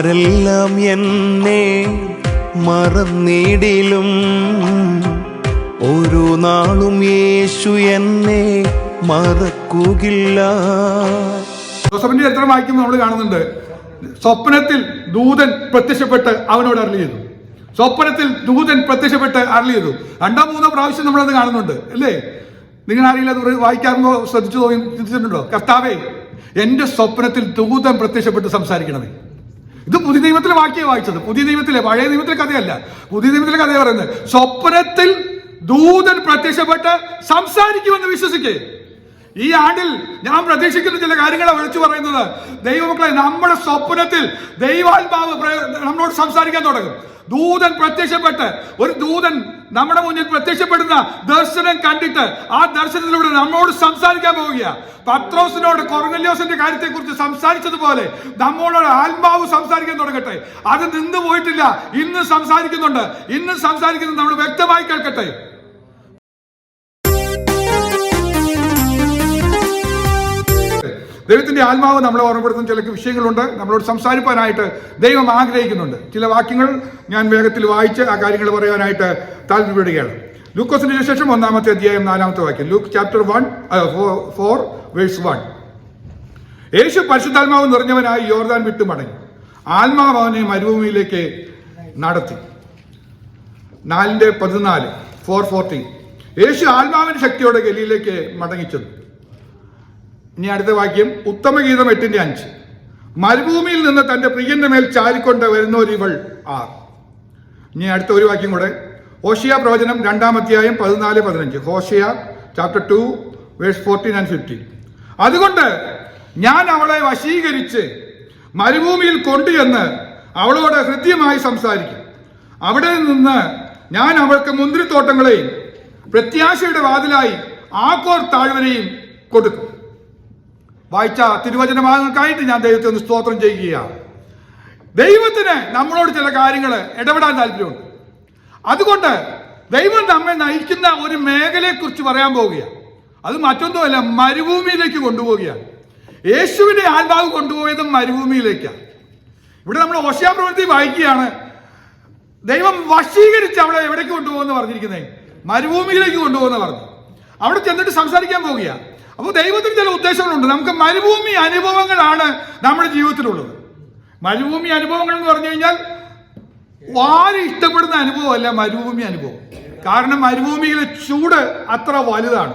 ആരെല്ലാം എന്നെ മറന്നിടിലും ഒരു നാളും യേശു എന്നെ മറക്കുകില്ല. ജോസഫിന്റെ ചരിത്രം വായിക്കുമ്പോൾ നമ്മൾ കാണുന്നുണ്ട്. സ്വപ്നത്തിൽ ദൂതൻ പ്രത്യക്ഷപ്പെട്ട് അവനോട് അരളി ചെയ്തു. സ്വപ്നത്തിൽ ദൂതൻ പ്രത്യക്ഷപ്പെട്ട് അരളി ചെയ്തു. രണ്ടോ മൂന്നോ പ്രാവശ്യം നമ്മളത് കാണുന്നുണ്ട്. അല്ലേ? നിങ്ങൾ അറിയില്ല അത് ശ്രദ്ധിച്ചു തോന്നി ചിന്തിച്ചിട്ടുണ്ടോ? കർത്താവേ എന്റെ സ്വപ്നത്തിൽ ദൂതൻ പ്രത്യക്ഷപ്പെട്ട് സംസാരിക്കണമേ. ഇത് പുതിയ നിയമത്തിലെ വാക്യം വായിച്ചത്. പുതിയ നിയമത്തിലെ പഴയ നിയമത്തിലെ കഥയല്ല. പുതിയ നിയമത്തിലെ കഥ പറയുന്നത് സ്വപ്നത്തിൽ ദൂതൻ പ്രത്യക്ഷപ്പെട്ട് സംസാരിക്കുമെന്ന് വിശ്വസിക്കേ. ഈ ആണ്ടിൽ ഞാൻ പ്രതീക്ഷിക്കുന്ന ചില കാര്യങ്ങളെ വിളിച്ചു പറയുന്നത് ദൈവമക്കളെ നമ്മുടെ സ്വപ്നത്തിൽ ദൈവാത്മാവ് നമ്മളോട് സംസാരിക്കാൻ തുടങ്ങും. ദൂതൻ പ്രത്യക്ഷപ്പെട്ട് ഒരു ദൂതൻ നമ്മുടെ മുന്നിൽ പ്രത്യക്ഷപ്പെടുന്ന ദർശനം കണ്ടിട്ട് ആ ദർശനത്തിലൂടെ നമ്മോട് സംസാരിക്കാൻ പോവുക പത്രോസിനോട് കൊറങ്ങല്യോസിന്റെ കാര്യത്തെക്കുറിച്ച് സംസാരിച്ചതുപോലെ നമ്മളോട് ആത്മാവ് സംസാരിക്കാൻ തുടങ്ങട്ടെ. അത് നിന്ന് പോയിട്ടില്ല. ഇന്ന് സംസാരിക്കുന്നുണ്ട്. ഇന്ന് സംസാരിക്കുന്നത് നമ്മൾ വ്യക്തമായി കേൾക്കട്ടെ. ദൈവത്തിന്റെ ആത്മാവ് നമ്മളെ ഓർമ്മപ്പെടുത്തുന്ന ചില വിഷയങ്ങളുണ്ട്. നമ്മളോട് സംസാരിക്കാനായിട്ട് ദൈവം ആഗ്രഹിക്കുന്നുണ്ട്. ചില വാക്യങ്ങൾ ഞാൻ വേഗത്തിൽ വായിച്ച് ആ കാര്യങ്ങൾ പറയാനായിട്ട് താല്പര്യപ്പെടുകയാണ്. ലൂക്കോസിന്റെ ശേഷം ഒന്നാമത്തെ അധ്യായം നാലാമത്തെ വാക്യം. Luke chapter one four verse one. യേശു പരിശുദ്ധാത്മാവ് നിറഞ്ഞവനായി യോർദാൻ വിട്ടു മടങ്ങി ആത്മാവ് അവനെ മരുഭൂമിയിലേക്ക് നടത്തി. നാലിന്റെ പതിനാല് ഫോർ ഫോർട്ടി യേശു ആത്മാവിന്റെ ശക്തിയോടെ ഗലിയിലേക്ക് മടങ്ങിച്ചെന്നു. ഇനി അടുത്ത വാക്യം ഉത്തമഗീതം എട്ടിന്റെ അഞ്ച്. മരുഭൂമിയിൽ നിന്ന് തന്റെ പ്രിയന്റെ മേൽ ചാരിക്കൊണ്ട് വരുന്നൊരിവൾ ആർ. ഇനി അടുത്ത ഒരു വാക്യം കൂടെ. ഹോഷിയ പ്രവചനം രണ്ടാമധ്യായം പതിനാല് പതിനഞ്ച്. Hosea chapter two verse fourteen and fifteen അതുകൊണ്ട് ഞാൻ അവളെ വശീകരിച്ച് മരുഭൂമിയിൽ കൊണ്ടുചെന്ന് അവളോട് ഹൃദ്യമായി സംസാരിക്കും. അവിടെ നിന്ന് ഞാൻ അവൾക്ക് മുന്തിരിത്തോട്ടങ്ങളെയും പ്രത്യാശയുടെ വാതിലായി ആക്കോർ താഴ്വരയും കൊടുക്കും. വായിച്ച തിരുവചന ഭാഗങ്ങൾക്കായിട്ട് ഞാൻ ദൈവത്തെ ഒന്ന് സ്തോത്രം ചെയ്യുകയാണ്. ദൈവത്തിന് നമ്മളോട് ചില കാര്യങ്ങൾ ഇടപെടാൻ താല്പര്യമുണ്ട്. അതുകൊണ്ട് ദൈവം നമ്മെ നയിക്കുന്ന ഒരു മേഖലയെക്കുറിച്ച് പറയാൻ പോവുകയാണ്. അത് മറ്റൊന്നുമല്ല മരുഭൂമിയിലേക്ക് കൊണ്ടുപോവുകയാണ്. യേശുവിന്റെ ആത്മാവ് കൊണ്ടുപോയതും മരുഭൂമിയിലേക്കാണ്. ഇവിടെ നമ്മൾ ഓശാ പ്രവൃത്തി വായിക്കുകയാണ്. ദൈവം വശീകരിച്ച് അവളെ എവിടേക്ക് കൊണ്ടുപോകുന്ന പറഞ്ഞിരിക്കുന്നത് മരുഭൂമിയിലേക്ക് കൊണ്ടുപോകുന്ന പറഞ്ഞു. അവിടെ ചെന്നിട്ട് സംസാരിക്കാൻ പോവുക അപ്പോൾ ദൈവത്തിന് ചില ഉദ്ദേശങ്ങളുണ്ട്. നമുക്ക് മരുഭൂമി അനുഭവങ്ങളാണ് നമ്മുടെ ജീവിതത്തിലുള്ളത്. മരുഭൂമി അനുഭവങ്ങൾ എന്ന് പറഞ്ഞു കഴിഞ്ഞാൽ വാരി ഇഷ്ടപ്പെടുന്ന അനുഭവമല്ല മരുഭൂമി അനുഭവം. കാരണം മരുഭൂമിയിലെ ചൂട് അത്ര വലുതാണ്.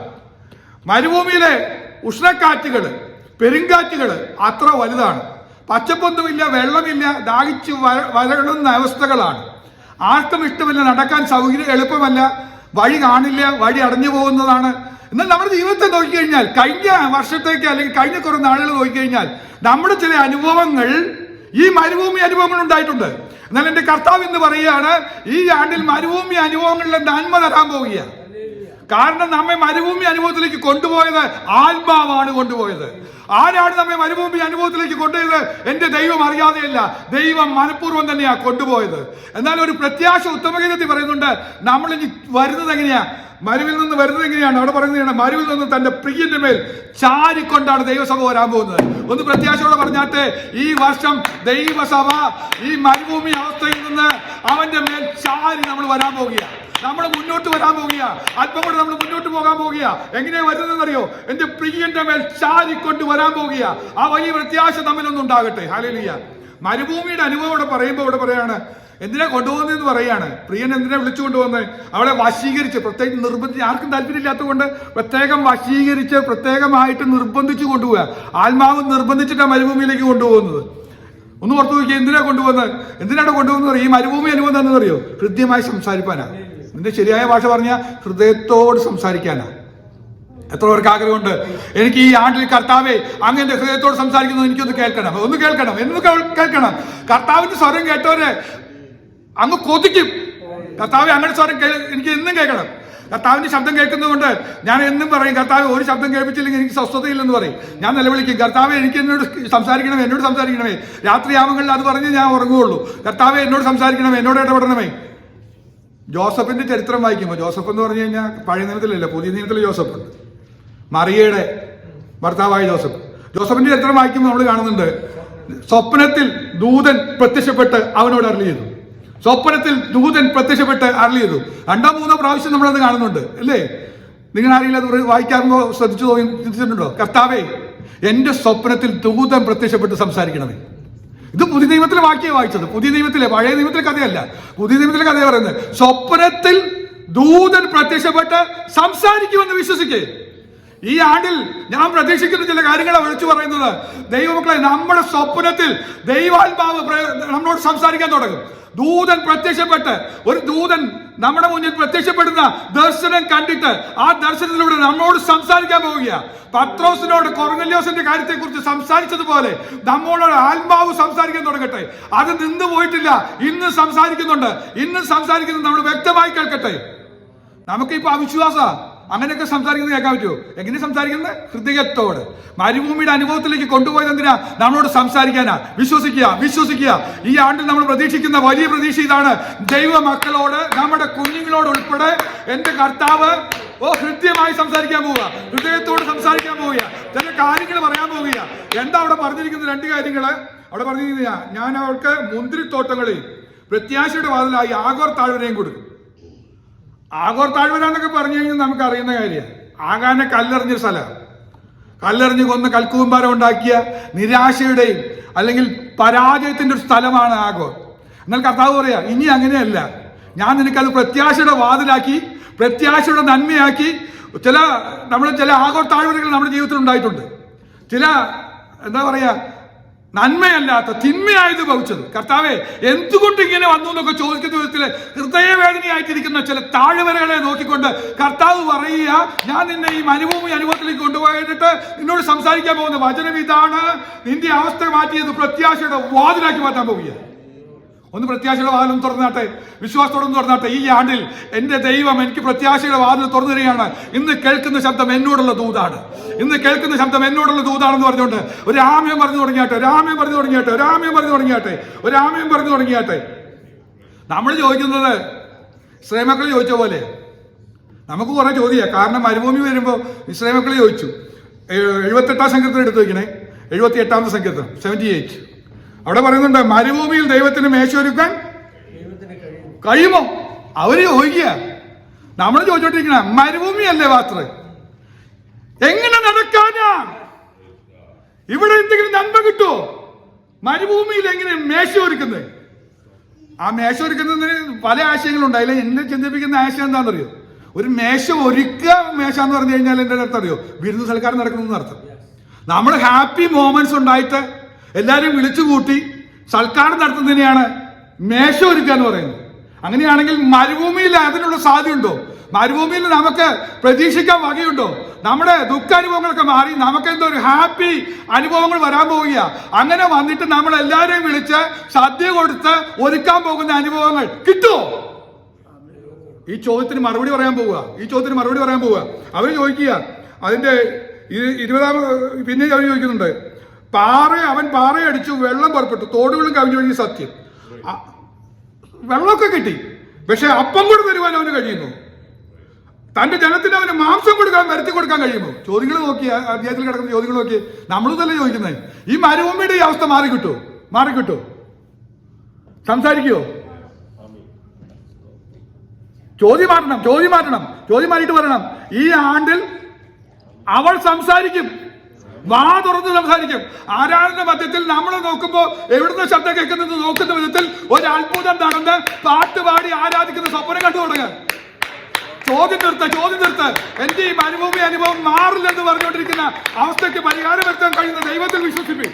മരുഭൂമിയിലെ ഉഷ്ണക്കാറ്റുകൾ പെരുങ്കാറ്റുകൾ അത്ര വലുതാണ്. പച്ചപ്പൊന്നുമില്ല വെള്ളമില്ല ദാഹിച്ച് വര- വരളുന്ന അവസ്ഥകളാണ്. ആർക്കും ഇഷ്ടമില്ല നടക്കാൻ സൗകര്യം എളുപ്പമല്ല. വഴി കാണില്ല വഴി അടഞ്ഞു പോകുന്നതാണ് എന്നാൽ നമ്മുടെ ജീവിതത്തെ നോക്കിക്കഴിഞ്ഞാൽ കഴിഞ്ഞ വർഷത്തേക്ക് അല്ലെങ്കിൽ കഴിഞ്ഞ കുറെ നാളുകൾ നോക്കിക്കഴിഞ്ഞാൽ നമ്മുടെ ചില അനുഭവങ്ങൾ ഈ മരുഭൂമി അനുഭവങ്ങൾ ഉണ്ടായിട്ടുണ്ട്. എന്നാൽ എന്റെ കർത്താവ് എന്ന് പറയുകയാണ് ഈ ആണ്ടിൽ മരുഭൂമി അനുഭവങ്ങളിലെ നന്മ തരാൻ പോവുകയാണ്. കാരണം നമ്മെ മരുഭൂമി അനുഭവത്തിലേക്ക് കൊണ്ടുപോയത് ആത്മാവാണ് കൊണ്ടുപോയത്. ആരാണ് നമ്മെ മരുഭൂമി അനുഭവത്തിലേക്ക് കൊണ്ടുപോയത്? എന്റെ ദൈവം അറിയാതെയല്ല. ദൈവം മനഃപൂർവം തന്നെയാ കൊണ്ടുപോയത്. എന്നാൽ ഒരു പ്രത്യാശ ഉത്തമഗീതത്തിൽ പറയുന്നുണ്ട് നമ്മൾ ഇനി വരുന്നത് എങ്ങനെയാ? മരുവിൽ നിന്ന് വരുന്നത് എങ്ങനെയാണ്? അവിടെ പറയുന്നത് മരുവിൽ നിന്ന് തന്റെ പ്രിയന്റെ മേൽ ചാരിക്കൊണ്ടാണ് ദൈവസഭ വരാൻ പോകുന്നത്. ഒന്ന് പ്രത്യാശയോടെ പറഞ്ഞാട്ടെ ഈ വർഷം ദൈവസഭ ഈ മരുഭൂമി അവസ്ഥയിൽ നിന്ന് അവന്റെ മേൽ ചാരി നമ്മൾ വരാൻ പോകുകയാണ് നമ്മൾ മുന്നോട്ട് വരാൻ പോകുക അല്പം കൂടെ നമ്മൾ മുന്നോട്ട് പോകാൻ പോകുക എങ്ങനെയാ വരുന്നതെന്നറിയോ? എന്റെ പ്രിയന്റെ മേൽ ചാരിക്കൊണ്ട് വരാൻ പോകുക ആ വലിയ പ്രത്യാശ തമ്മിലൊന്നും ഉണ്ടാകട്ടെ. ഹാലലിയ മരുഭൂമിയുടെ അനുഭവം ഇവിടെ പറയുമ്പോൾ ഇവിടെ പറയാണ് എന്തിനാ കൊണ്ടുപോകുന്നതെന്ന് പറയാണ്? പ്രിയൻ എന്തിനാ വിളിച്ചു കൊണ്ടുവന്നത് അവളെ വശീകരിച്ച് പ്രത്യേകം നിർബന്ധിച്ച് ആർക്കും താല്പര്യമില്ലാത്തതുകൊണ്ട് പ്രത്യേകം വശീകരിച്ച് പ്രത്യേകമായിട്ട് നിർബന്ധിച്ചു കൊണ്ടുപോവുക. ആത്മാവ് നിർബന്ധിച്ചിട്ടാണ് മരുഭൂമിയിലേക്ക് കൊണ്ടുപോകുന്നത്. ഒന്ന് ഓർത്തു നോക്കിയാൽ എന്തിനാ കൊണ്ടുപോകുന്നത്? എന്തിനാണ് കൊണ്ടുപോകുന്നത് ഈ മരുഭൂമി അനുഭവം എന്താണെന്നറിയോ ഹൃദ്യമായി സംസാരിപ്പാനാ. ഇതിന്റെ ശരിയായ ഭാഷ പറഞ്ഞ ഹൃദയത്തോട് സംസാരിക്കാനാ. എത്ര പേർക്ക് ആഗ്രഹമുണ്ട്? എനിക്ക് ഈ ആണ്ടിൽ കർത്താവേ അങ്ങ് ഹൃദയത്തോട് സംസാരിക്കുന്നത് എനിക്കൊന്ന് കേൾക്കണം. ഒന്ന് കേൾക്കണം എന്ന് കേൾക്കണം. കർത്താവിന്റെ സ്വരം കേട്ടവരെ അങ്ങ് കൊതിക്കും. കർത്താവ് അങ്ങനെ സ്വരം എനിക്ക് എന്നും കേൾക്കണം. കർത്താവിന്റെ ശബ്ദം കേൾക്കുന്നതുകൊണ്ട് ഞാൻ എന്നും പറയും കർത്താവ് ഒരു ശബ്ദം കേൾപ്പിച്ചില്ലെങ്കിൽ എനിക്ക് സ്വസ്ഥതയില്ലെന്ന് പറയും. ഞാൻ നിലവിളിക്കും കർത്താവ് എനിക്ക് എന്നോട് സംസാരിക്കണമേ എന്നോട് സംസാരിക്കണമേ. രാത്രിയാമങ്ങളിൽ അത് പറഞ്ഞ് ഞാൻ ഉറങ്ങുകയുള്ളൂ. കർത്താവ് എന്നോട് സംസാരിക്കണമേ എന്നോട് ഇടപെടണമേ. ജോസഫിന്റെ ചരിത്രം വായിക്കുമ്പോൾ ജോസഫ് എന്ന് പറഞ്ഞു കഴിഞ്ഞാൽ പഴയ നിയമത്തിലല്ല പുതിയ നിയമത്തിൽ ജോസഫ് ഉണ്ട് മറിയയുടെ ഭർത്താവായ ജോസഫ്. ജോസഫിന്റെ ചരിത്രം വായിക്കുമ്പോൾ നമ്മൾ കാണുന്നുണ്ട് സ്വപ്നത്തിൽ ദൂതൻ പ്രത്യക്ഷപ്പെട്ട് അവനോട് അരളി ചെയ്തു. സ്വപ്നത്തിൽ ദൂതൻ പ്രത്യക്ഷപ്പെട്ട് അരളി ചെയ്തു. രണ്ടോ മൂന്നോ പ്രാവശ്യം നമ്മളത് കാണുന്നുണ്ട് അല്ലേ? നിങ്ങൾ ആരെങ്കിലും അത് വായിക്കാറുണ്ടോ? ശ്രദ്ധിച്ചു ചിന്തിച്ചിട്ടുണ്ടോ? കർത്താവേ എന്റെ സ്വപ്നത്തിൽ ദൂതൻ പ്രത്യക്ഷപ്പെട്ട് സംസാരിക്കണമേ. ഇത് പുതിയ നിയമത്തിലെ വാക്യം വായിച്ചത്. പുതിയ നിയമത്തിലെ പഴയ നിയമത്തിലെ കഥയല്ല. പുതിയ നിയമത്തിലെ കഥ പറയുന്നത്. സ്വപ്നത്തിൽ ദൂതൻ പ്രത്യക്ഷപ്പെട്ട് സംസാരിക്കുമെന്ന് വിശ്വസിക്കേ. ഈ ആണ്ടിൽ ഞാൻ പ്രതീക്ഷിക്കുന്ന ചില കാര്യങ്ങളെ വിളിച്ചു പറയുന്നത്. ദൈവമക്കളെ നമ്മുടെ സ്വപ്നത്തിൽ ദൈവാത്മാവ് നമ്മളോട് സംസാരിക്കാൻ തുടങ്ങും. ദൂതൻ പ്രത്യക്ഷപ്പെട്ട് ഒരു ദൂതൻ നമ്മുടെ മുന്നിൽ പ്രത്യക്ഷപ്പെടുന്ന ദർശനം കണ്ടിട്ട് ആ ദർശനത്തിലൂടെ നമ്മളോട് സംസാരിക്കാൻ പോവുക പത്രോസിനോട് കൊറങ്ങല്യോസിന്റെ കാര്യത്തെക്കുറിച്ച് സംസാരിച്ചതുപോലെ നമ്മളോട് ആത്മാവ് സംസാരിക്കാൻ തുടങ്ങട്ടെ. അത് നിന്ന് പോയിട്ടില്ല. ഇന്ന് സംസാരിക്കുന്നുണ്ട്. ഇന്ന് സംസാരിക്കുന്നത് നമ്മൾ വ്യക്തമായി കേൾക്കട്ടെ. നമുക്കിപ്പോ അവിശ്വാസ അങ്ങനെയൊക്കെ സംസാരിക്കുന്നത് കേൾക്കാൻ പറ്റുമോ? എങ്ങനെ സംസാരിക്കുന്നത്? ഹൃദയത്തോട്. മരുഭൂമിയുടെ അനുഭവത്തിലേക്ക് കൊണ്ടുപോയത് എന്തിനാ? നമ്മളോട് സംസാരിക്കാനാ. വിശ്വസിക്കുക വിശ്വസിക്കുക. ഈ ആണ്ടിൽ നമ്മൾ പ്രതീക്ഷിക്കുന്ന വലിയ പ്രതീക്ഷ ഇതാണ്. ദൈവ മക്കളോട് നമ്മുടെ കുഞ്ഞുങ്ങളോട് ഉൾപ്പെടെ എന്റെ കർത്താവ് ഓ ഹൃദ്യമായി സംസാരിക്കാൻ പോവുക. ഹൃദയത്തോട് സംസാരിക്കാൻ പോവുക. ചില കാര്യങ്ങൾ പറയാൻ പോവുക. എന്താ അവിടെ പറഞ്ഞിരിക്കുന്ന രണ്ട് കാര്യങ്ങൾ അവിടെ പറഞ്ഞിരിക്കുന്ന ഞാൻ അവർക്ക് മുന്തിരിത്തോട്ടങ്ങളിൽ പ്രത്യാശയുടെ വാതിലായി ആഗോർ താഴ്വരയും കൊടുക്കും. ആഗോർ താഴ്വര എന്നൊക്കെ പറഞ്ഞു കഴിഞ്ഞാൽ നമുക്ക് അറിയുന്ന കാര്യമാണ്. ആകാനെ കല്ലെറിഞ്ഞ സ്ഥലം കല്ലെറിഞ്ഞ് കൊന്ന് കൽക്കൂമ്പാരം ഉണ്ടാക്കിയ നിരാശയുടെയും അല്ലെങ്കിൽ പരാജയത്തിന്റെ ഒരു സ്ഥലമാണ് ആഗോർ. എന്നാൽ കർത്താവ് പറയാ ഇനി അങ്ങനെയല്ല. ഞാൻ നിനക്കത് പ്രത്യാശയുടെ വാതിലാക്കി പ്രത്യാശയുടെ നന്മയാക്കി ചില നമ്മൾ ചില ആഗോർ താഴ്വരകൾ നമ്മുടെ ജീവിതത്തിൽ ഉണ്ടായിട്ടുണ്ട്. ചില എന്താ പറയാ നന്മയല്ലാത്ത തിന്മയായത് ഭവിച്ചത്. കർത്താവെ എന്തുകൊണ്ട് ഇങ്ങനെ വന്നു എന്നൊക്കെ ചോദിക്കുന്ന വിധത്തിൽ ഹൃദയവേദനയായിട്ടിരിക്കുന്ന ചില താഴ്വരകളെ നോക്കിക്കൊണ്ട് കർത്താവ് പറയുക ഞാൻ നിന്നെ ഈ മരുഭൂമി അനുഭവത്തിലേക്ക് കൊണ്ടുപോയിട്ട് നിന്നോട് സംസാരിക്കാൻ പോകുന്ന വചനം ഇതാണ്. നിന്റെ അവസ്ഥ മാറ്റിയത് പ്രത്യാശയുടെ വാതിലാക്കി മാറ്റാൻ പോവുക ഒന്ന് പ്രത്യാശയുടെ വാതിലും തുറന്നാട്ടെ വിശ്വാസത്തോടെ തുറന്നാട്ടെ ഈ ആണ്ടിൽ എന്റെ ദൈവം എനിക്ക് പ്രത്യാശയുടെ വാതിൽ തുറന്നു തരികയാണ്. ഇന്ന് കേൾക്കുന്ന ശബ്ദം എന്നോടുള്ള ദൂതാണ്. ഇന്ന് കേൾക്കുന്ന ശബ്ദം എന്നോടുള്ള ദൂതാണെന്ന് പറഞ്ഞുകൊണ്ട് ഒരു ആമയം പറഞ്ഞു തുടങ്ങിയാട്ടെ. ഒരു ആമയം പറഞ്ഞു തുടങ്ങിയാട്ടെ. ഒരു ആമയം പറഞ്ഞു തുടങ്ങിയാട്ടെ. ഒരു ആമയം പറഞ്ഞു തുടങ്ങിയാട്ടെ. നമ്മൾ ചോദിക്കുന്നത് ഇസ്രേമക്കൾ ചോദിച്ച പോലെ. നമുക്ക് കുറെ ചോദ്യമാണ് കാരണം മരുഭൂമി വരുമ്പോൾ ഇസ്രേമക്കൾ ചോദിച്ചു. എഴുപത്തെട്ടാം സംഘത്തിൽ എടുത്തു വയ്ക്കണേ എഴുപത്തി എട്ടാമത്തെ സംഘത്തിൽ സെവന്റി എയ്റ്റ് അവിടെ പറയുന്നുണ്ട് മരുഭൂമിയിൽ ദൈവത്തിന് മേശ ഒരുക്കാൻ കഴിയുമോ? അവർ ചോദിക്കുക. നമ്മൾ ചോദിച്ചോണ്ടിരിക്കണ മരുഭൂമിയല്ലേ പാത്ര എങ്ങനെ നടക്കാനാ? ഇവിടെ എന്തെങ്കിലും നന്മ കിട്ടുമോ മരുഭൂമിയിൽ എങ്ങനെ മേശ ഒരുക്കുന്നത് ആ മേശ ഒരുക്കുന്നതിന് പല ആശയങ്ങളുണ്ട് അതിൽ എന്നെ ചിന്തിപ്പിക്കുന്ന ആശയം എന്താണെന്നറിയോ? ഒരു മേശ ഒരുക്കുക മേശ എന്ന് പറഞ്ഞു കഴിഞ്ഞാൽ എന്റെ അർത്ഥം അറിയോ? വിരുന്ന് സൽക്കാരം നടക്കുന്നു അർത്ഥം. നമ്മൾ ഹാപ്പി മോമെന്റ്സ് ഉണ്ടായിട്ട് എല്ലാവരും വിളിച്ചു കൂട്ടി സൽക്കാരം നടത്തുന്നതിനെയാണ് മേശ ഒരുക്കുക എന്ന് പറയുന്നത്. അങ്ങനെയാണെങ്കിൽ മരുഭൂമിയിൽ അതിനുള്ള സാധ്യതയുണ്ടോ? മരുഭൂമിയിൽ നമുക്ക് പ്രതീക്ഷിക്കാൻ വകയുണ്ടോ? നമ്മുടെ ദുഃഖാനുഭവങ്ങളൊക്കെ മാറി നമുക്ക് എന്തോ ഒരു ഹാപ്പി അനുഭവങ്ങൾ വരാൻ പോവുക അങ്ങനെ വന്നിട്ട് നമ്മൾ എല്ലാവരെയും വിളിച്ച് സദ്യ കൊടുത്ത് ഒരുക്കാൻ പോകുന്ന അനുഭവങ്ങൾ കിട്ടുമോ ഈ ചോദ്യത്തിന് മറുപടി പറയാൻ പോവുക. ഈ ചോദ്യത്തിന് മറുപടി പറയാൻ പോവുക. അവർ ചോദിക്കുക. അതിന്റെ ഇരുപതാം പിന്നെ അവർ ചോദിക്കുന്നുണ്ട്. പാറ അവൻ പാറയടിച്ചു വെള്ളം പുറപ്പെട്ടു. തോടുകളും കവിഞ്ഞു കഴിഞ്ഞു സത്യം. വെള്ളമൊക്കെ കിട്ടി. പക്ഷെ അപ്പം കൂടെ തരുവാൻ അവന് കഴിയുന്നു. തന്റെ ജനത്തിന് അവന് മാംസം കൊടുക്കാൻ വരുത്തി കൊടുക്കാൻ കഴിയുമോ? ചോദ്യങ്ങൾ നോക്കി അധ്യായത്തിൽ കിടക്കുന്ന ചോദ്യങ്ങൾ നോക്കി. നമ്മളും തന്നെ ചോദിക്കുന്നത് ഈ മരുഭൂമിയുടെ ഈ അവസ്ഥ മാറി കിട്ടുമോ മാറി കിട്ടുമോ സംസാരിക്കുമോ ചോദ്യം മാറ്റണം ചോദ്യം മാറ്റണം ചോദ്യം മാറ്റിയിട്ട് പറയണം ഈ ആണ്ടിൽ അവൾ സംസാരിക്കും. വാ തുറന്ന് സംസാരിക്കും. ആരാധന മധ്യത്തിൽ നമ്മൾ നോക്കുമ്പോൾ എവിടുന്ന് ശബ്ദം കേൾക്കുന്നത് നോക്കുന്ന വിധത്തിൽ ഒരു അത്ഭുതം നടന്ന് പാട്ട് പാടി ആരാധിക്കുന്ന സ്വപ്നം കണ്ടു തുടങ്ങുക ചോദ്യം നിർത്ത ചോദ്യം നിർത്ത എന്റെ ഈ മരുഭൂമി അനുഭവം മാറില്ലെന്ന് പറഞ്ഞുകൊണ്ടിരിക്കുന്ന അവസ്ഥയ്ക്ക് പരിഹാരം വരുത്താൻ കഴിയുന്ന ദൈവത്തിൽ വിശ്വസിപ്പി.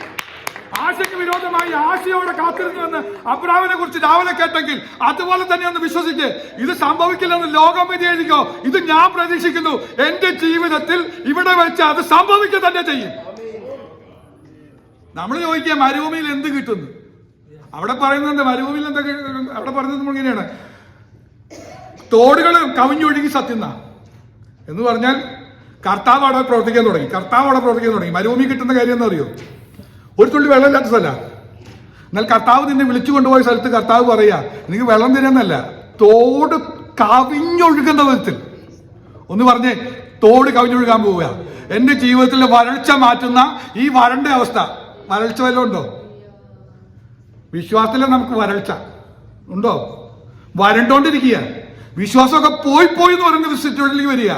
ആശയ്ക്ക് വിരോധമായി ആശയോടെ കാത്തിരുന്നുവെന്ന് അബ്രാമിനെ കുറിച്ച് രാവിലെ കേട്ടെങ്കിൽ അതുപോലെ തന്നെ ഒന്ന് വിശ്വസിച്ച് ഇത് സംഭവിക്കില്ലെന്ന് ലോകം വിധിയെഴുതിക്കോ ഇത് ഞാൻ പ്രതീക്ഷിക്കുന്നു. എന്റെ ജീവിതത്തിൽ ഇവിടെ വെച്ച് അത് സംഭവിക്കുക തന്നെ ചെയ്യും. നമ്മൾ ചോദിക്കുക മരുഭൂമിയിൽ എന്ത് കിട്ടുന്നു? അവിടെ പറയുന്നുണ്ട് മരുഭൂമിയിൽ എന്തൊക്കെ അവിടെ പറയുന്നത് ഇങ്ങനെയാണ്. തോടുകൾ കവിഞ്ഞൊഴുകി സത്യന്ന എന്ന്. പറഞ്ഞാൽ കർത്താവ് അവിടെ പ്രവർത്തിക്കാൻ തുടങ്ങി. കർത്താവ് അവിടെ പ്രവർത്തിക്കാൻ തുടങ്ങി. മരുഭൂമി കിട്ടുന്ന കാര്യം എന്താ അറിയോ? ഒരു തുള്ളി വെള്ളമില്ലാത്ത സ്ഥല. എന്നാൽ കർത്താവ് നിന്നെ വിളിച്ചു കൊണ്ടുപോയ സ്ഥലത്ത് കർത്താവ് പറയാ എനിക്ക് വെള്ളം തരുന്നല്ല തോട് കവിഞ്ഞൊഴുകുന്ന വിധത്തിൽ. ഒന്ന് പറഞ്ഞേ തോട് കവിഞ്ഞൊഴുകാൻ പോവുക. എന്റെ ജീവിതത്തിലെ വരൾച്ച മാറ്റുന്ന ഈ വരണ്ട അവസ്ഥ വരൾച്ച വല്ലതും ഉണ്ടോ? വിശ്വാസത്തിലെ നമുക്ക് വരൾച്ച ഉണ്ടോ? വരണ്ടോണ്ടിരിക്കുക. വിശ്വാസമൊക്കെ പോയി പോയി എന്ന് പറയുന്ന സിറ്റുവേഷനിലേക്ക് വരിക.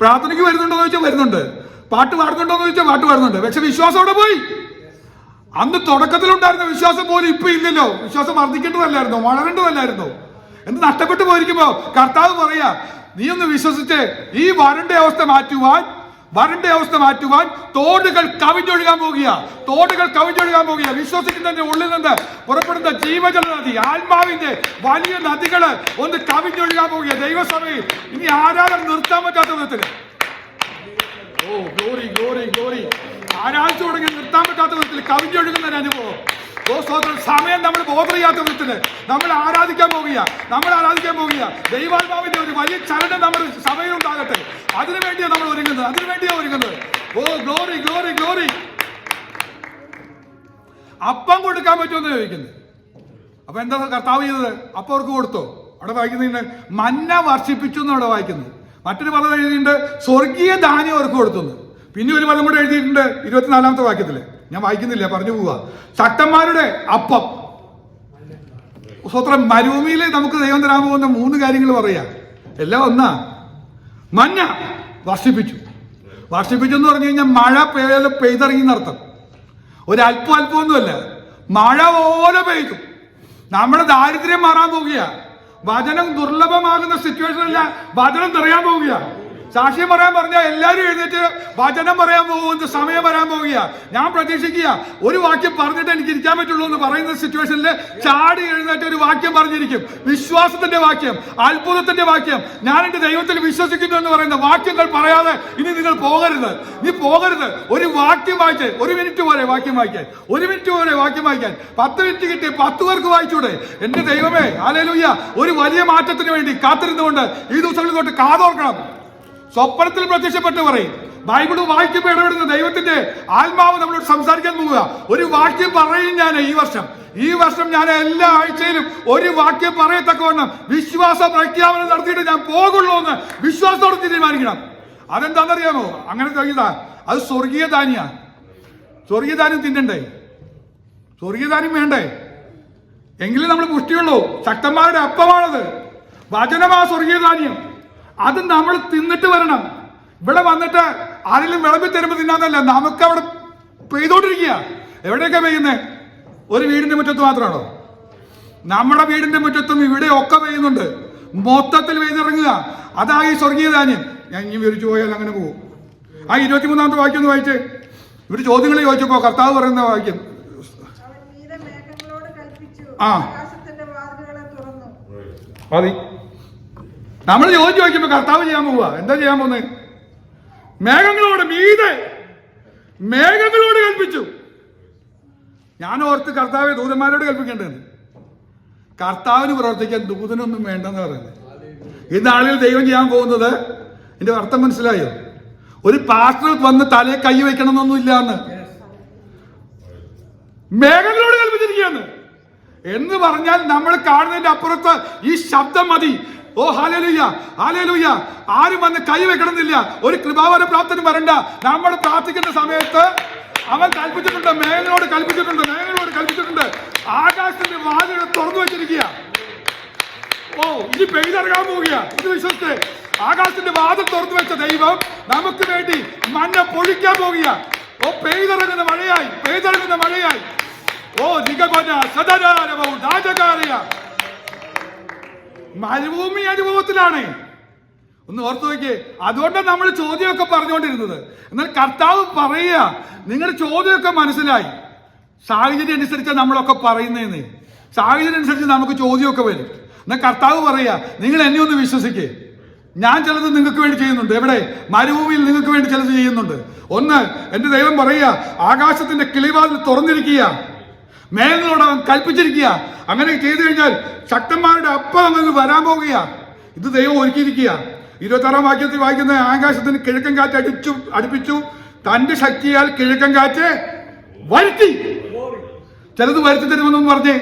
പ്രാർത്ഥനയ്ക്ക് വരുന്നുണ്ടോ എന്ന് ചോദിച്ചാൽ വരുന്നുണ്ട്. പാട്ട് പാടുന്നുണ്ടോ എന്ന് ചോദിച്ചാൽ പാട്ട് പാടുന്നുണ്ട്. പക്ഷെ വിശ്വാസം അവിടെ പോയി. അന്ന് തുടക്കത്തിലുണ്ടായിരുന്ന വിശ്വാസം പോലും ഇപ്പൊ ഇല്ലല്ലോ. വിശ്വാസം വർദ്ധിക്കേണ്ടതല്ലായിരുന്നോ? വളരേണ്ടതല്ലായിരുന്നോ? എന്ത് നഷ്ടപ്പെട്ടു പോയിരിക്കുമ്പോ കർത്താവ് പറയാ നീ ഒന്ന് വിശ്വസിച്ച് ഈ വരണ്ട അവസ്ഥ മാറ്റുവാൻ വരണ്ട അവസ്ഥ മാറ്റുവാൻ തോടുകൾ കവിഞ്ഞൊഴുകാൻ പോകുക തോടുകൾ കവിഞ്ഞൊഴുകാൻ പോകുക വിശ്വസിക്കുന്നതിന്റെ ഉള്ളിൽ നിന്ന് പുറപ്പെടുന്ന ജീവജല നദി ആത്മാവിന്റെ വലിയ നദികൾ ഒന്ന് കവിഞ്ഞൊഴുകാൻ പോകുക ദൈവസഭയിൽ ഇനി ആരാധന നിർത്താൻ പറ്റാത്ത വിധത്തിൽ. Oh glory glory glory. ആരാഴ്ച തുടങ്ങി നിർത്താൻ പറ്റാത്ത വിധത്തിൽ കവിഞ്ഞൊഴുകുന്ന ഒരു അനുഭവം. ഓ സ്വതന്ത്രം സമയം നമ്മൾ ബോധം ചെയ്യാത്ത വിധത്തിൽ നമ്മൾ ആരാധിക്കാൻ പോകുക. നമ്മൾ ആരാധിക്കാൻ പോകുക. ദൈവാത്മാവിന്റെ ഒരു വലിയ ചലനം നമ്മൾ സഭയിൽ ഉണ്ടാകട്ടെ. അതിനു വേണ്ടിയാണ് നമ്മൾ ഒരുങ്ങുന്നത്. അതിനു വേണ്ടിയാണ് ഒരുങ്ങുന്നത്. ഓ ഗ്ലോറി ഗ്ലോറി ഗ്ലോറി അപ്പം കൊടുക്കാൻ പറ്റുമെന്ന് ചോദിക്കുന്നത് അപ്പൊ എന്താ കർത്താവ് ചെയ്തത്? അപ്പം അവർക്ക് കൊടുത്തോ? അവിടെ വായിക്കുന്ന മന്ന വർഷിപ്പിച്ചു എന്ന് അവിടെ വായിക്കുന്നത്. മറ്റൊരു പദം എഴുതിയിട്ടുണ്ട് സ്വർഗീയ ധാന്യം അവർക്ക് കൊടുത്തു പിന്നെ ഒരു പദം കൂടെ എഴുതിയിട്ടുണ്ട് ഇരുപത്തിനാലാമത്തെ വാക്യത്തിൽ. ഞാൻ വായിക്കുന്നില്ല പറഞ്ഞു പോവുക ശക്തന്മാരുടെ അപ്പം. സ്വത്രം മരുഭൂമിയിൽ നമുക്ക് ദൈവം തരാൻ പോകുന്ന മൂന്ന് കാര്യങ്ങൾ പറയാ. എല്ലാം ഒന്നാ മഞ്ഞ വർഷിപ്പിച്ചു. വർഷിപ്പിച്ചു എന്ന് പറഞ്ഞു കഴിഞ്ഞാൽ മഴ പെയ്യാൽ പെയ്തിറങ്ങി എന്നർത്ഥം ഒരു അല്പം ഒന്നുമല്ല മഴ പോലെ പെയ്തു. നമ്മുടെ ദാരിദ്ര്യം മാറാൻ പോവുകയാ. വചനം ദുർലഭമാകുന്ന സിറ്റുവേഷനല്ല വചനം നിറയാൻ പോവുക സാക്ഷ്യം പറയാൻ പറഞ്ഞ എല്ലാവരും എഴുന്നേറ്റ് വചനം പറയാൻ പോകുന്ന സമയം വരാൻ പോവുക ഞാൻ പ്രതീക്ഷിക്കുക ഒരു വാക്യം പറഞ്ഞിട്ട് എനിക്ക് ഇരിക്കാൻ പറ്റുള്ളൂ എന്ന് പറയുന്ന സിറ്റുവേഷനിൽ ചാടി എഴുന്നേറ്റ് ഒരു വാക്യം പറഞ്ഞിരിക്കും. വിശ്വാസത്തിന്റെ വാക്യം അത്ഭുതത്തിന്റെ വാക്യം. ഞാൻ എന്റെ ദൈവത്തിൽ വിശ്വസിക്കുന്നു എന്ന് പറയുന്ന വാക്യങ്ങൾ പറയാതെ ഇനി നിങ്ങൾ പോകരുത്. നീ പോകരുത്. ഒരു വാക്യം വായിച്ച് ഒരു മിനിറ്റ് പോലെ വാക്യം വായിക്കാൻ ഒരു മിനിറ്റ് പോലെ വാക്യം വായിക്കാൻ. പത്ത് മിനിറ്റ് കിട്ടി പത്ത് പേർക്ക് വായിച്ചൂടെ? എന്റെ ദൈവമേ ആലേലൂയ്യ ഒരു വലിയ മാറ്റത്തിന് വേണ്ടി കാത്തിരുന്നുകൊണ്ട് ഈ ദിവസങ്ങളിൽ തൊട്ട് കാതോർക്കണം. സ്വപ്നത്തിൽ പ്രത്യക്ഷപ്പെട്ട് പറയും. ബൈബിൾ വായിക്കുമ്പോൾ ഇടപെടുന്ന ദൈവത്തിന്റെ ആത്മാവ് നമ്മളോട് സംസാരിക്കാൻ പോവുക. ഒരു വാക്യം പറയും ഞാൻ ഈ വർഷം. ഈ വർഷം ഞാൻ എല്ലാ ആഴ്ചയിലും ഒരു വാക്യം പറയത്തക്കവണ്ണം വിശ്വാസ പ്രഖ്യാപനം നടത്തിയിട്ട് ഞാൻ പോകുള്ളൂ എന്ന് വിശ്വാസത്തോടെ തീരുമാനിക്കണം. അതെന്താണെന്നറിയാമോ? അങ്ങനെ തോന്നിയതാ. അത് സ്വർഗീയ ധാന്യ. സ്വർഗീയ ധാന്യം തിന്നണ്ടേ? സ്വർഗീയ ധാന്യം വേണ്ടേ? എങ്കിലും നമ്മൾ പുഷ്ടിയുള്ളൂ. ശക്തന്മാരുടെ അപ്പമാണത്. വചനമാ സ്വർഗീയ ധാന്യം. അത് നമ്മൾ തിന്നിട്ട് വരണം. ഇവിടെ വന്നിട്ട് ആരെങ്കിലും വിളമ്പി തരുമ്പോൾ തിന്നാന്നല്ല നമുക്ക് അവിടെ പെയ്തോണ്ടിരിക്കുക. എവിടെയൊക്കെ പെയ്യുന്നേ? ഒരു വീടിന്റെ മുറ്റത്ത് മാത്രമാണോ? നമ്മുടെ വീടിന്റെ മുറ്റത്തും ഇവിടെ ഒക്കെ പെയ്യുന്നുണ്ട്. മൊത്തത്തിൽ പെയ്തിറങ്ങുക. അതാ ഈ സ്വർഗീയ ധാന്യം. ഞാൻ ഇനി വിവരിച്ചു പോയാൽ അങ്ങനെ പോകും ആ ഇരുപത്തിമൂന്നാമത്തെ വാക്യം ഒന്ന് വായിച്ച്. ഇവർ ചോദ്യങ്ങൾ ചോദിച്ചപ്പോ കർത്താവ് പറയുന്ന വാക്യം. ആ. മതി. നമ്മൾ ചോദിച്ചു ചോദിക്കുമ്പോ കർത്താവ് ചെയ്യാൻ പോവുക. എന്താ ചെയ്യാൻ പോകുന്നത് മേഘങ്ങളോട് മീതെ മേഘങ്ങളോട് കൽപ്പിച്ചു. ഞാൻ ഓർത്ത് കർത്താവ് ദൂതന്മാരോട് കൽപ്പിക്കേണ്ടത് കർത്താവിന് പ്രവർത്തിക്കാൻ ദൂതനൊന്നും വേണ്ടെന്ന് പറയുന്നത്. ഈ നാളിൽ ദൈവം ചെയ്യാൻ പോകുന്നത് എന്റെ അർത്ഥം മനസ്സിലായോ? ഒരു പാസ്റ്റർ വന്ന് തലയെ കൈ വെക്കണമെന്നൊന്നും ഇല്ലാന്ന്. മേഘങ്ങളോട് കൽപ്പിച്ചിരിക്കുകയാണ്. എന്ന് പറഞ്ഞാൽ നമ്മൾ കാണുന്നതിന്റെ അപ്പുറത്ത് ഈ ശബ്ദം മതി. ഓ ഹാലേലുയ്യ ഹാലേലുയ്യ ആരും വന്ന് കൈ വെക്കണമെന്നില്ല. ഒരു കൃപാവര പ്രാപ്തനും വരണ്ട. നമ്മൾ പ്രാർത്ഥിക്കുന്ന സമയത്ത് അവൻ കൽപ്പിച്ചിട്ടുണ്ട് മേഘനോട് കൽപ്പിച്ചിട്ടുണ്ട് മേഘങ്ങളോട് കൽപ്പിച്ചിട്ടുണ്ട്. ആകാശത്തിന്റെ വാതിൽ തുറന്നു വെച്ചിരിക്കുക ഓ ഇനി പെയ്തിറങ്ങാൻ പോവുക ഇത് വിശ്വസിച്ച്. ആകാശത്തിന്റെ വാതിൽ തുറന്നു വെച്ച ദൈവം നമുക്ക് വേണ്ടി മഞ്ഞ പൊഴിക്കാൻ പോവുക ഓ പെയ്തിറങ്ങുന്ന മഴയായി പെയ്തിറങ്ങുന്ന മഴയായി. ഓ നിഗമന സദനാരവവും രാജകാരിയ. മരുഭൂമി അനുഭവത്തിലാണ്. ഒന്ന് ഓർത്തു നോക്കിയേ. അതുകൊണ്ടാണ് നമ്മൾ ചോദ്യമൊക്കെ പറഞ്ഞുകൊണ്ടിരുന്നത്. എന്നാൽ കർത്താവ് പറയുക നിങ്ങളുടെ ചോദ്യമൊക്കെ മനസ്സിലായി. സാഹചര്യം അനുസരിച്ച് നമ്മളൊക്കെ പറയുന്നതെന്ന് സാഹചര്യം അനുസരിച്ച് നമുക്ക് ചോദ്യമൊക്കെ വരും. എന്നാൽ കർത്താവ് പറയുക നിങ്ങൾ എന്നെ ഒന്ന് വിശ്വസിക്കേ. ഞാൻ ചിലത് നിങ്ങൾക്ക് വേണ്ടി ചെയ്യുന്നുണ്ട്. എവിടെ? മരുഭൂമിയിൽ നിങ്ങൾക്ക് വേണ്ടി ചിലത് ചെയ്യുന്നുണ്ട്. ഒന്ന് എന്റെ ദൈവം പറയുക ആകാശത്തിന്റെ കിളിവാതിൽ തുറന്നിരിക്കുക. മേഘങ്ങളോട് അവൻ കൽപ്പിച്ചിരിക്കുക. അങ്ങനെ ചെയ്തു കഴിഞ്ഞാൽ ശക്തന്മാരുടെ അപ്പം അങ്ങ് വരാൻ പോകുക ഇത് ദൈവം ഒരുക്കിയിരിക്കുക. ഇരുപത്തി ആറാം വാക്യത്തിൽ വായിക്കുന്ന ആകാശത്തിന് കിഴക്കൻ കാറ്റ് അടിച്ചു അടുപ്പിച്ചു. തന്റെ ശക്തിയാൽ കിഴക്കൻ കാറ്റ് വരുത്തി. ചിലത് വരുത്തി തരുമെന്നൊന്നും പറഞ്ഞേ.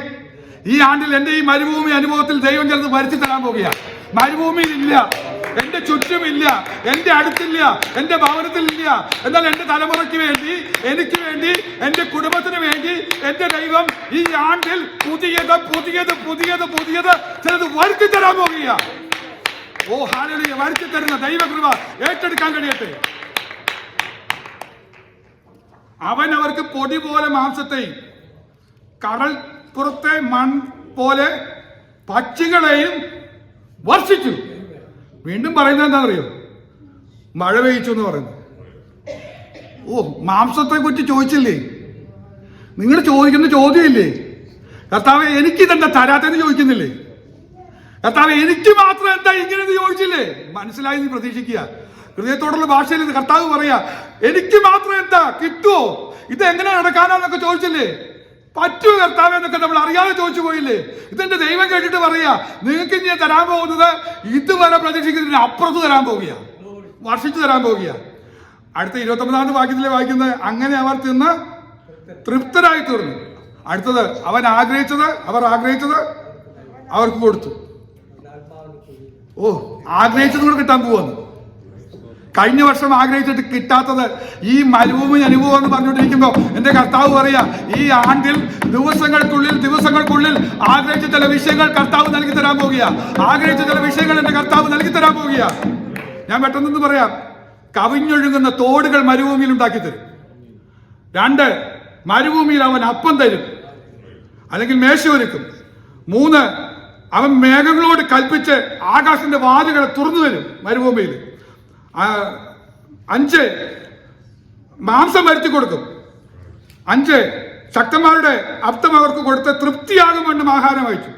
ഈ ആണ്ടിൽ എന്റെ ഈ മരുഭൂമി അനുഭവത്തിൽ ദൈവം ചിലത് വരുത്തി തരാൻ പോകുക മരുഭൂമിയിൽ ഇല്ല എന്റെ ചുറ്റുമില്ല. എന്റെ അടുത്തില്ല. എന്റെ ഭവനത്തിലില്ല. എന്നാൽ എന്റെ തലമുറയ്ക്ക് വേണ്ടി എനിക്ക് വേണ്ടി എന്റെ കുടുംബത്തിന് വേണ്ടി എന്റെ ദൈവം ഈ ആണ്ടിൽ പുതിയത് പുതിയത് പുതിയത് പുതിയത് ചിലത് വരുത്തി തരാൻ പോകുക ഓ ഹാലലിയ. വരുത്തി തരുന്ന ദൈവകൃപ ഏറ്റെടുക്കാൻ കഴിയട്ടെ. അവൻ അവർക്ക് പൊടി പോലെ മാംസത്തെയും കടൽ പുറത്തെ മൺ പോലെ പക്ഷികളെയും വർഷിച്ചു. വീണ്ടും പറയുന്നത് എന്താണെന്നറിയോ? മഴ പെയ്ച്ചു എന്ന് പറയുന്നു ഓ മാംസത്തെ കുറിച്ച് ചോദിച്ചില്ലേ? നിങ്ങൾ ചോദിക്കുന്ന ചോദ്യമില്ലേ? കർത്താവ് എനിക്ക് ഇതെന്താ തരാത്തെന്ന് ചോദിക്കുന്നില്ലേ? കർത്താവ് എനിക്ക് മാത്രം എന്താ ഇങ്ങനെ ചോദിച്ചില്ലേ? മനസ്സിലായി നീ പ്രതീക്ഷിക്കുക. ഹൃദയത്തോടുള്ള ഭാഷയിൽ കർത്താവ് പറയാ എനിക്ക് മാത്രം എന്താ കിട്ടുമോ ഇത് എങ്ങനെ നടക്കാനാന്നൊക്കെ ചോദിച്ചില്ലേ? പറ്റൂ കർത്താവ് എന്നൊക്കെ നമ്മൾ അറിയാതെ ചോദിച്ചു പോയില്ലേ? ഇതെന്റെ ദൈവം കേട്ടിട്ട് പറയാ നിങ്ങൾക്ക് ഇനി തരാൻ പോകുന്നത് ഇതുവരെ പ്രതീക്ഷിക്കുന്നതിന് അപ്പുറത്ത് തരാൻ പോവുക വർഷിച്ചു തരാൻ പോവുക അടുത്ത ഇരുപത്തി ഒമ്പതാമത് വാക്യത്തിലെ വായിക്കുന്നത് അങ്ങനെ അവർ തിന്ന് തൃപ്തരായി തീർന്നു. അടുത്തത് അവൻ ആഗ്രഹിച്ചത് അവർ ആഗ്രഹിച്ചത് അവർക്ക് കൊടുത്തു. ഓ ആഗ്രഹിച്ചത് കൂടെ കിട്ടാൻ പോവാന്ന്. കഴിഞ്ഞ വർഷം ആഗ്രഹിച്ചിട്ട് കിട്ടാത്തത് ഈ മരുഭൂമി അനുഭവം എന്ന് പറഞ്ഞുകൊണ്ടിരിക്കുമ്പോൾ എന്റെ കർത്താവ് പറയാ ഈ ആണ്ടിൽ ദിവസങ്ങൾക്കുള്ളിൽ ദിവസങ്ങൾക്കുള്ളിൽ ആഗ്രഹിച്ച ചില വിഷയങ്ങൾ കർത്താവ് നൽകി തരാൻ പോകുക ആഗ്രഹിച്ച ചില വിഷയങ്ങൾ എന്റെ കർത്താവ് നൽകി തരാൻ പോകുക ഞാൻ പെട്ടെന്ന് പറയാം കവിഞ്ഞൊഴുകുന്ന തോടുകൾ മരുഭൂമിയിൽ ഉണ്ടാക്കി തരും. രണ്ട് മരുഭൂമിയിൽ അവൻ അപ്പം തരും. അല്ലെങ്കിൽ മേശ ഒരുക്കും. മൂന്ന് അവൻ മേഘങ്ങളോട് കൽപ്പിച്ച് ആകാശത്തിന്റെ വാതിലുകളെ തുറന്നു തരും മരുഭൂമിയിൽ. അഞ്ച് മാംസം വരുത്തി കൊടുക്കും. അഞ്ച് ശക്തന്മാരുടെ അർത്ഥം അവർക്ക് കൊടുത്ത് തൃപ്തിയാകും വണ്ണം ആഹാരം അയച്ചു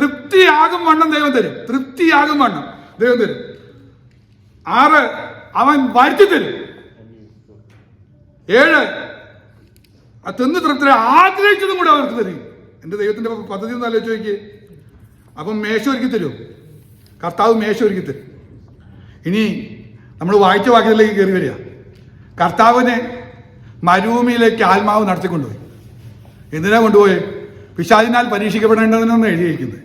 തൃപ്തിയാകും വണ്ണം ദൈവം തരും. തൃപ്തിയാകും വണ്ണം ദൈവം തരും. ആറ് അവൻ വരുത്തി തരും. ഏഴ് തിന്ന് തൃപ്തി ആഗ്രഹിച്ചതും കൂടെ അവർക്ക് തരും. എന്റെ ദൈവത്തിന്റെ പദ്ധതി ഒന്ന് ആലോചിച്ച് നോക്കിയേ. അപ്പം മേശ ഒരുക്കി തരും കർത്താവ് മേശ ഒരുക്കി തരും. ഇനി നമ്മൾ വായിച്ച വാക്യത്തിലേക്ക് കയറി വരിക. കർത്താവിനെ മരുഭൂമിയിലേക്ക് ആത്മാവ് നടത്തിക്കൊണ്ടുപോയി. എന്തിനാ കൊണ്ടുപോയി? പിശാചിനാൽ പരീക്ഷിക്കപ്പെടേണ്ടതിനാണ് എഴുതിയിരിക്കുന്നത്.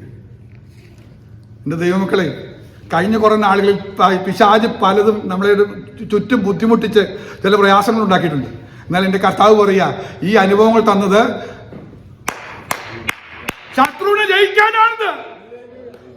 എന്റെ ദൈവമക്കളെ കഴിഞ്ഞ കുറേ നാളുകളിൽ പിശാജ് പലതും നമ്മളെ ചുറ്റും ബുദ്ധിമുട്ടിച്ച് ചില പ്രയാസങ്ങൾ ഉണ്ടാക്കിയിട്ടുണ്ട്. എന്നാൽ എന്റെ കർത്താവ് പറയുക ഈ അനുഭവങ്ങൾ തന്നത് ശത്രുവിനെ ജയിക്കാനാണിത്.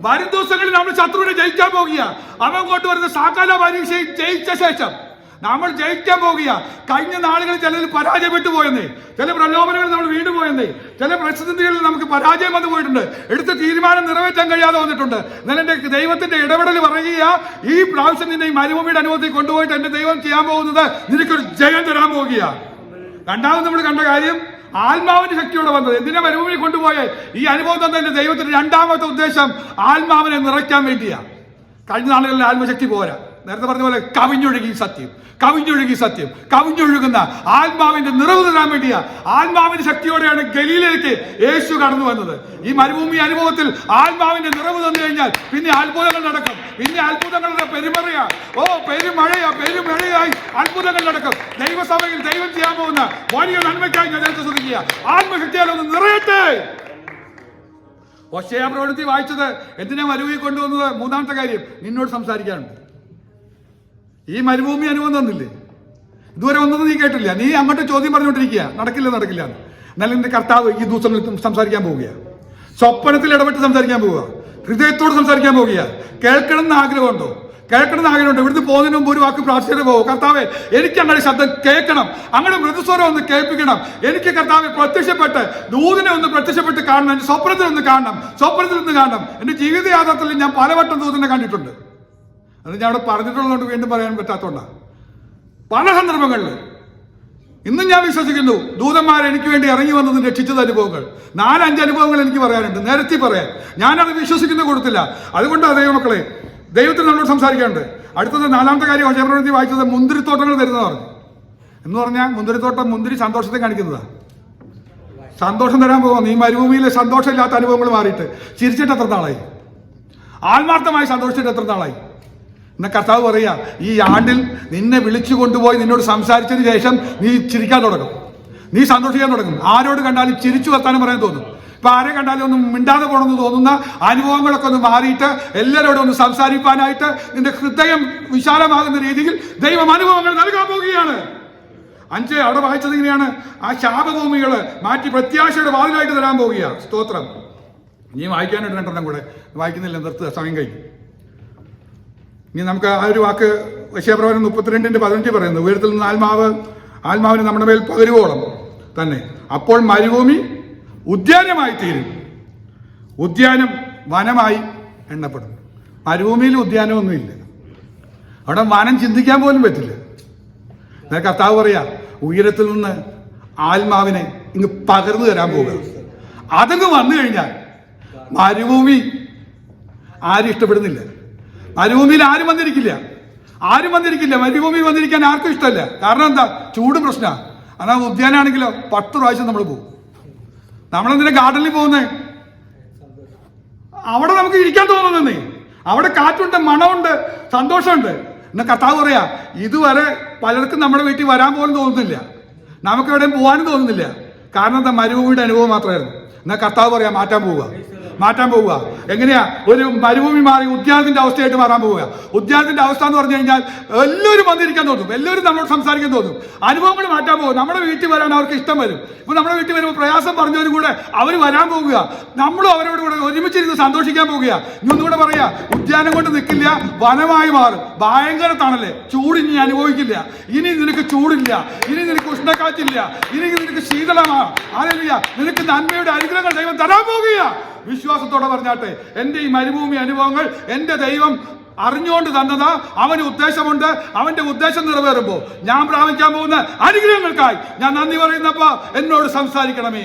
വരും ദിവസങ്ങളിൽ നമ്മൾ ശത്രുവിനെ ജയിക്കാൻ പോകുക. അവൻ കൊണ്ട് വരുന്ന സാക്കാല പരീക്ഷയും ജയിച്ച ശേഷം നമ്മൾ ജയിക്കാൻ പോകുക. കഴിഞ്ഞ നാളുകളിൽ ചിലർ പരാജയപ്പെട്ടു പോയെന്നേ. ചില പ്രലോഭനങ്ങളിൽ നമ്മൾ വീണ്ടു പോയെന്നേ. ചില പ്രതിസന്ധികളിൽ നമുക്ക് പരാജയം വന്നു പോയിട്ടുണ്ട്. എടുത്ത തീരുമാനം നിറവേറ്റാൻ കഴിയാതെ വന്നിട്ടുണ്ട്. എന്നാൽ എന്റെ ദൈവത്തിന്റെ ഇടപെടൽ പറയുക ഈ പ്രാവശ്യം നിന്നെ ഈ മരുഭൂമിയുടെ അനുഭവത്തിൽ കൊണ്ടുപോയിട്ട് എന്റെ ദൈവം ചെയ്യാൻ പോകുന്നത് നിനക്കൊരു ജയം തരാൻ പോകുക രണ്ടാമത് നമ്മൾ കണ്ട കാര്യം ആത്മാവിന്റെ ശക്തിയോടെ വന്നത്. എന്തിനെ മരുഭൂമി കൊണ്ടുപോയേ? ഈ അനുഭവം തന്നെ ദൈവത്തിന്റെ രണ്ടാമത്തെ ഉദ്ദേശം ആത്മാവിനെ നിറയ്ക്കാൻ വേണ്ടിയാ. കഴിഞ്ഞ നാളുകളിൽ ആത്മശക്തി പോരാ. നേരത്തെ പറഞ്ഞ പോലെ കവിഞ്ഞൊഴുകി സത്യം കവിഞ്ഞൊഴുകി സത്യം കവിഞ്ഞൊഴുകുന്ന ആത്മാവിന്റെ നിറവ് തരാൻ വേണ്ടിയാ. ആത്മാവിന്റെ ശക്തിയോടെയാണ് ഗലിയിലേക്ക് യേശു കടന്നു വന്നത്. ഈ മരുഭൂമി അനുഭവത്തിൽ ആത്മാവിന്റെ നിറവ് തന്നു കഴിഞ്ഞാൽ പിന്നെ അത്ഭുതങ്ങൾ നടക്കും. പിന്നെ അത്ഭുതങ്ങളുടെ പെരുമറയാ. ഓ പെരുമഴയാ പെരുമഴയായി അത്ഭുതങ്ങൾ നടക്കും. ദൈവസഭയിൽ ദൈവം ചെയ്യാൻ പോകുന്ന വലിയ നന്മയ്ക്കായി ഞാൻ നേരത്തെ ശ്രദ്ധിക്കുക. ആത്മശക്തിയാൽ ഒന്ന് നിറയട്ടെ. ഒശയ പ്രവൃത്തി വായിച്ചത് എന്തിനാ മരുവി കൊണ്ടുവന്നത്? മൂന്നാമത്തെ കാര്യം നിന്നോട് സംസാരിക്കാനുണ്ട്. ഈ മരുഭൂമി അനുഭവം തന്നില്ലേ? ഇതുവരെ ഒന്നും നീ കേട്ടില്ല. നീ അങ്ങോട്ട് ചോദ്യം പറഞ്ഞുകൊണ്ടിരിക്കുക. നടക്കില്ല നടക്കില്ല എന്നാലും എന്റെ കർത്താവ് ഈ ദിവസം സംസാരിക്കാൻ പോവുക സ്വപ്നത്തിൽ ഇടപെട്ട് സംസാരിക്കാൻ പോവുക. ഹൃദയത്തോട് സംസാരിക്കാൻ പോവുക കേൾക്കണം എന്ന് ആഗ്രഹമുണ്ടോ? കേൾക്കണം എന്ന് ആഗ്രഹമുണ്ടോ? ഇവിടുന്ന് പോകുന്നതിന് മുമ്പ് ഒരു വാക്ക് പ്രാർത്ഥിച്ചിട്ട് പോകും കർത്താവെ എനിക്ക് അങ്ങനെ ശബ്ദം കേൾക്കണം. അങ്ങനെ മൃദുസ്വരം ഒന്ന് കേൾപ്പിക്കണം. എനിക്ക് കർത്താവെ പ്രത്യക്ഷപ്പെട്ട് ദൂതിനെ ഒന്ന് പ്രത്യക്ഷപ്പെട്ട് കാണണം. സ്വപ്നത്തിൽ ഒന്ന് കാണണം. സ്വപ്നത്തിൽ ഒന്ന് കാണണം. എന്റെ ജീവിത യാഥാർത്ഥത്തിൽ ഞാൻ പലവട്ടം ദൂതിനെ കണ്ടിട്ടുണ്ട്. അത് ഞാൻ അവിടെ പറഞ്ഞിട്ടുള്ളതുകൊണ്ട് വീണ്ടും പറയാൻ പറ്റാത്തതുകൊണ്ടാണ് പല സന്ദർഭങ്ങളിൽ ഇന്നും ഞാൻ വിശ്വസിക്കുന്നു ദൂതന്മാർ എനിക്ക് വേണ്ടി ഇറങ്ങി വന്നത് രക്ഷിച്ചത് അനുഭവങ്ങൾ. നാലഞ്ച് അനുഭവങ്ങൾ എനിക്ക് പറയാനുണ്ട് നിരത്തി പറയാൻ. ഞാനത് വിശ്വസിക്കുന്ന കൊടുത്തില്ല അതുകൊണ്ട് അതേ മക്കളെ ദൈവത്തിന് നമ്മളോട് സംസാരിക്കാനുണ്ട്. അടുത്തത് നാലാമത്തെ കാര്യം ഹോജപ്രവൃത്തി വായിച്ചത് മുന്തിരിത്തോട്ടങ്ങൾ തരുന്ന പറഞ്ഞു എന്ന് പറഞ്ഞാൽ മുന്തിരിത്തോട്ടം മുന്തിരി സന്തോഷത്തെ കാണിക്കുന്നതാണ് സന്തോഷം തരാൻ പോകുന്നു ഈ മരുഭൂമിയിലെ സന്തോഷമില്ലാത്ത അനുഭവങ്ങൾ മാറിയിട്ട് ചിരിച്ചിട്ട് എത്ര നാളായി? ആത്മാർത്ഥമായി സന്തോഷിച്ചിട്ട് എത്ര നാളായി? എന്ന കർത്താവ് പറയാ ഈ ആണ്ടിൽ നിന്നെ വിളിച്ചു കൊണ്ടുപോയി നിന്നോട് സംസാരിച്ചതിന് ശേഷം നീ ചിരിക്കാൻ തുടങ്ങും. നീ സന്തോഷിക്കാൻ തുടങ്ങും. ആരോട് കണ്ടാലും ചിരിച്ചു വർത്താനം പറയാൻ തോന്നും. ഇപ്പൊ ആരെ കണ്ടാലും ഒന്നും മിണ്ടാതെ പോകണമെന്ന് തോന്നുന്ന അനുഭവങ്ങളൊക്കെ ഒന്ന് മാറിയിട്ട് എല്ലാവരോടും ഒന്ന് സംസാരിക്കാനായിട്ട് നിന്റെ ഹൃദയം വിശാലമാകുന്ന രീതിയിൽ ദൈവം അനുഭവങ്ങൾ നൽകാൻ പോവുകയാണ്. അഞ്ച് അവിടെ വായിച്ചത് ഇങ്ങനെയാണ്. ആ ശാപഭൂമികൾ മാറ്റി പ്രത്യാശയുടെ വാതിലായിട്ട് തരാൻ പോവുകയാണ്. സ്തോത്രം. നീ വായിക്കാനായിട്ട് രണ്ടെണ്ണം കൂടെ. വായിക്കുന്നില്ല നിർത്തുക സമയം കഴിഞ്ഞു ഇനി നമുക്ക് ആ ഒരു വാക്ക് വശ്യപ്രവനം മുപ്പത്തിരണ്ടിന്റെ പതിനഞ്ച് പറയുന്നു. ഉയരത്തിൽ നിന്ന് ആത്മാവ് ആത്മാവിന് നമ്മുടെ മേൽ പകരുവോളം തന്നെ. അപ്പോൾ മരുഭൂമി ഉദ്യാനമായി തീരും. ഉദ്യാനം വനമായി എണ്ണപ്പെടും. മരുഭൂമിയിൽ ഉദ്യാനമൊന്നുമില്ല. അവിടെ വനം ചിന്തിക്കാൻ പോലും പറ്റില്ല. എന്നാൽ കർത്താവ് പറയാ ഉയരത്തിൽ നിന്ന് ആത്മാവിനെ ഇങ്ങ് പകർന്നു തരാൻ പോകുക അതങ്ങ് വന്നു കഴിഞ്ഞാൽ മരുഭൂമി ആരും ഇഷ്ടപ്പെടുന്നില്ല. മരുഭൂമിയിൽ ആരും വന്നിരിക്കില്ല. ആരും വന്നിരിക്കില്ല. മരുഭൂമിയിൽ വന്നിരിക്കാൻ ആർക്കും ഇഷ്ടമല്ല. കാരണം എന്താ? ചൂട് പ്രശ്നമാണ് എന്നാൽ ഉദ്യാനാണെങ്കിലോ പത്ത് പ്രാവശ്യം നമ്മൾ പോകും. നമ്മളെന്തിനാ ഗാർഡനിൽ പോകുന്നേ? അവിടെ നമുക്ക് ഇരിക്കാൻ തോന്നുന്നേ അവിടെ കാറ്റുണ്ട് മണമുണ്ട് സന്തോഷമുണ്ട്. എന്നാ കർത്താവ് പറയാ ഇതുവരെ പലർക്കും നമ്മുടെ വീട്ടിൽ വരാൻ പോലും തോന്നുന്നില്ല. നമുക്ക് എവിടെയും പോകാനും തോന്നുന്നില്ല. കാരണം എന്താ? മരുഭൂമിയുടെ അനുഭവം മാത്രമായിരുന്നു. എന്നാ കർത്താവ് പറയാ മാറ്റാൻ പോവുക. മാറ്റാൻ പോവുക. എങ്ങനെയാ? ഒരു മരുഭൂമി മാറി ഉദ്യാനത്തിന്റെ അവസ്ഥയായിട്ട് മാറാൻ പോവുക. ഉദ്യാനത്തിന്റെ അവസ്ഥ എന്ന് പറഞ്ഞു കഴിഞ്ഞാൽ എല്ലാവരും വന്നിരിക്കാൻ തോന്നും. എല്ലാവരും നമ്മളോട് സംസാരിക്കാൻ തോന്നും. അനുഭവങ്ങൾ മാറ്റാൻ പോകും നമ്മുടെ വീട്ടിൽ വരാൻ അവർക്ക് ഇഷ്ടം വരും. ഇപ്പൊ നമ്മുടെ വീട്ടിൽ വരുമ്പോൾ പ്രയാസം പറഞ്ഞവരും കൂടെ അവർ വരാൻ പോവുക. നമ്മളും അവരോട് കൂടെ ഒരുമിച്ചിരുന്ന് സന്തോഷിക്കാൻ പോവുക. ഇനി ഒന്നുകൂടെ പറയാ ഉദ്യാനം കൊണ്ട് നിൽക്കില്ല വനമായി മാറും. ഭയങ്കര തണൽ. ചൂട് ഇനി അനുഭവിക്കില്ല. ഇനി നിനക്ക് ചൂടില്ല. ഇനി നിനക്ക് ഉഷ്ണക്കാറ്റില്ല. ഇനി നിനക്ക് ശീതളമാണ് ആരല്ല നിനക്ക് നന്മയുടെ അനുഗ്രഹങ്ങൾ ദൈവം തരാൻ പോകുക വിശ്വാസത്തോടെ പറഞ്ഞാട്ടെ എന്റെ ഈ മരുഭൂമി അനുഭവങ്ങൾ എന്റെ ദൈവം അറിഞ്ഞുകൊണ്ട് തന്നതാ അവന് ഉദ്ദേശമുണ്ട് അവന്റെ ഉദ്ദേശം നിറവേറുമ്പോൾ ഞാൻ പ്രാപിക്കാൻ പോകുന്ന അനുഗ്രഹങ്ങൾക്കായി ഞാൻ നന്ദി പറയുന്നപ്പോ എന്നോട് സംസാരിക്കണമേ.